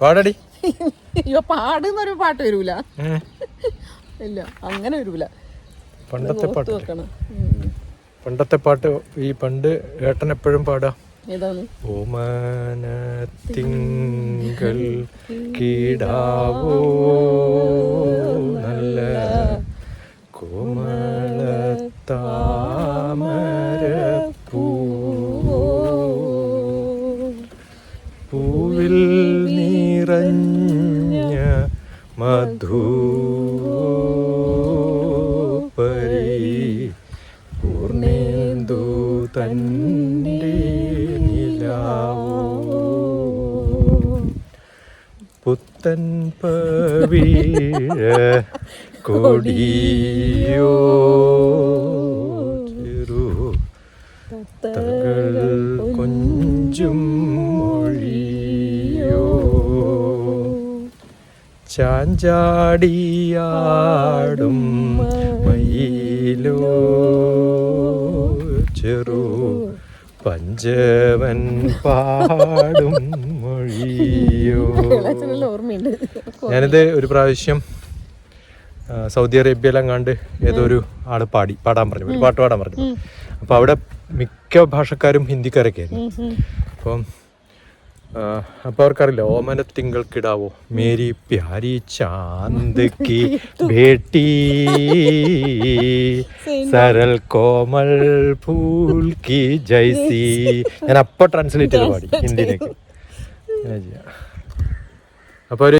പാടടി. അയ്യോ പാടുന്നൊരു പാട്ട് വരൂല. ഇല്ല അങ്ങനെ വരൂല. പണ്ടത്തെ പാട്ട്. പണ്ടത്തെ പാട്ട് ഈ പണ്ട് ഏട്ടൻ എപ്പോഴും പാടാ. ഓമാനത്തിങ്കൾ ഓമന തിങ്കൾ കീടാവോ നല്ല കോമളത്താമരപ്പൂവോ നിറഞ്ഞ മധുപരി പൂർണേന്ദു തന്റെ നിലാവോ? പുത്തൻ പവീഴ കൊടിയോ ചെറു തകൾ കൊഞ്ചും ചാഞ്ചാടിയാടും മയിലോ. ചെറു പഞ്ചവൻ പാടും മൊഴിയോ. ഞാനിത് ഒരു പ്രാവശ്യം സൗദി അറേബ്യയിലും കണ്ട് ഏതോ ഒരു ആൾ പാടി പാടാൻ പറഞ്ഞു. ഒരു പാട്ട് പാടാൻ പറഞ്ഞു. അപ്പോൾ അവിടെ മിക്ക ഭാഷക്കാരും ഹിന്ദിക്കാരൊക്കെ ആയിരുന്നു അപ്പം ആ, അപ്പൊ അവർക്കറിയില്ല ഓമന തിങ്കൾ കിടാവോ മേരി പ്യാരി ചാന്ത് കി ബേട്ടി സരൽ കോമൾ ഫൂൽ കി ജൈസി ഞാൻ അപ്പൊ ട്രാൻസ്ലേറ്റ് ചെയ്ത് പാടി ഹിന്ദിയിലേക്ക്. അങ്ങനെ ചെയ്യാം. അപ്പൊ ഒരു